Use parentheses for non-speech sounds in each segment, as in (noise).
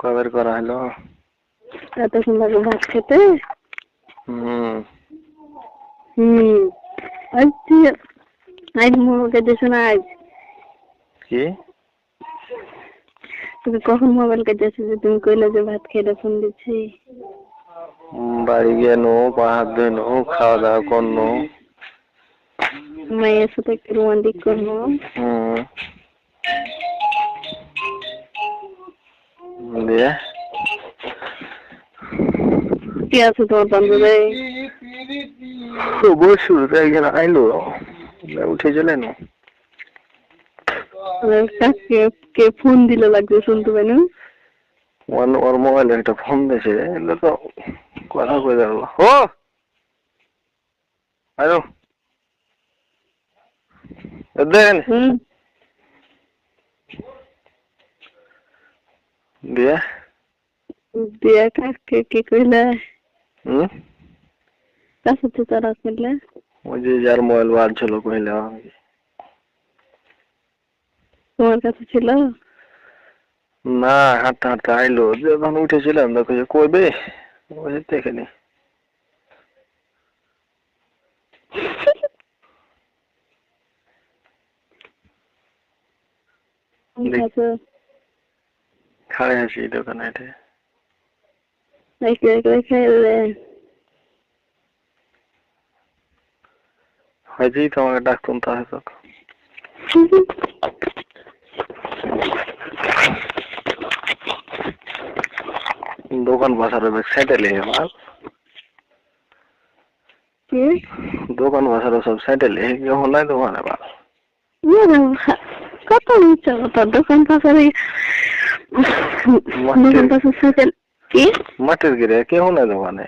কবের করা হলো? এতক্ষণ লাগে ভাত খেতে? হুম। হুম। আজ আজ মোবাইল কেটেছ না আজ? কি? তুমি কখন মোবাইল কেটেছ যে তুমি কইলে যে ভাত খেতে ফোন দিচ্ছি? বাড়ি গিয়ে নো পা হাত ধুয়ে নো খাওয়া দাওয়া করনো মায়ের সাথে একটু রোমান্টিক করব হুম। দিয়ে কি আছে তোমার বান্ধবী খবর শুরুতে একজন আইলো উঠে চলে কে ফোন দিলে লাগবে শুনতে পাই না। ওর মোবাইলে একটা ফোন দিয়েছে এগুলো তো কথা কই দাঁড়াল। ও! হ্যালো দেন হুম। দিয়ে দিয়া কাকে কি কইলে? হুম? কাছে তারা কইলে ওই যে যার মোবাইল বার ছিল কইলে। তোমার কাছে ছিল? না হাঁটতে হাঁটতে আইলো। যখন উঠেছিলাম দেখো যে কইবে? ওই যে দেখেনি আমার খাড়ে আছি দোকানে রেখে খাইলে হয়তোই তোমাকে ডাকতুম তা। হয়তো দোকান বসার মাল কি? দোকান বসার সব সেটেল হয়ে যখন নাই দোকানে মাল কত কত দোকান পাশে কেউ নাই দোকানে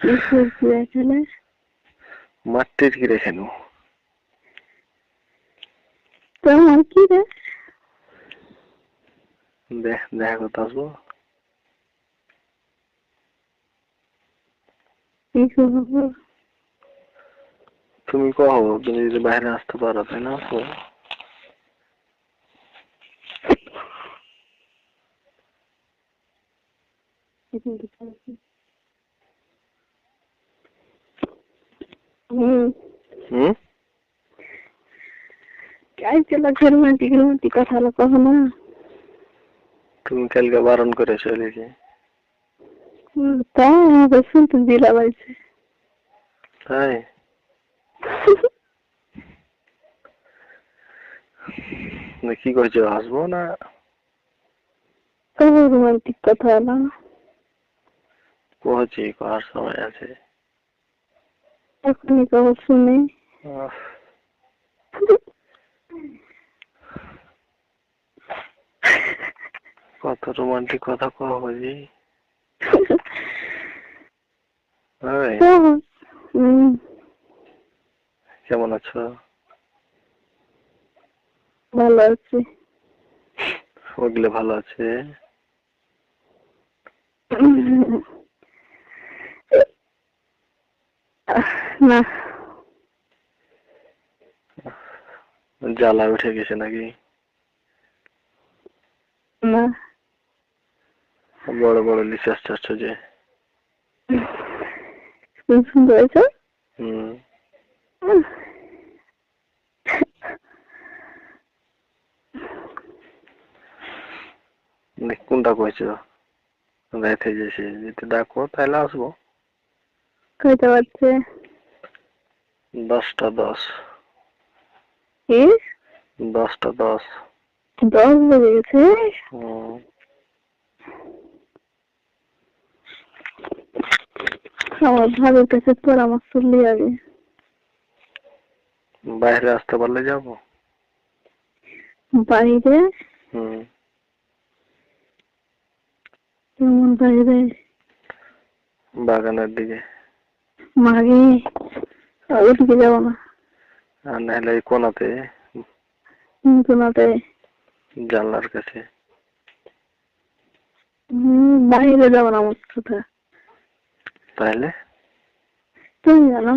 কি সবজি এখানে মাটির গিরে কেন তোমার কি রে দেখ দেখা করতে আসব তুমি কহো তুমি যদি বাইরে আসতে পারো তাই না? তো কথা তুমি কালকে বারণ করে চলেছি তাই শুনতে দিলা তাই? কি করছ আসব না? কবে রোমান্টিক কথা হলো কহছি করার সময় আছে। এখনই কবে শুনে। কত রোমান্টিক কথা কহ বুঝি? (laughs) হ্যাঁ হুম কেমন আছো? ভালো আছি। ওগুলো ভালো আছে? না। জ্বালা উঠে গেছে নাকি? না। বড় বড় লিচাস চাচ্ছ যে। সুন্দর হয়েছে হুম দেখ কোনটা রাইতে যেছে যদি ডাকো তাহলে আসব? কয়টা বাজছে? দশটা দশ। কি? দশটা দশ। দশ বেজে গেছে? হুম। আমার ভাবির কাছে পরামর্শ নিয়ে যাবে বাইরে আসতে পারলে যাব? বাইরে? হুম। কেমন বাইরে বাগানের দিকে। মাগে ওদিকে যাব না। আর নাহলে এই কোনাতে কোনাতে। জানলার কাছে। বাইরে যাব না আমার কথা তাহলে? তুমি জানো।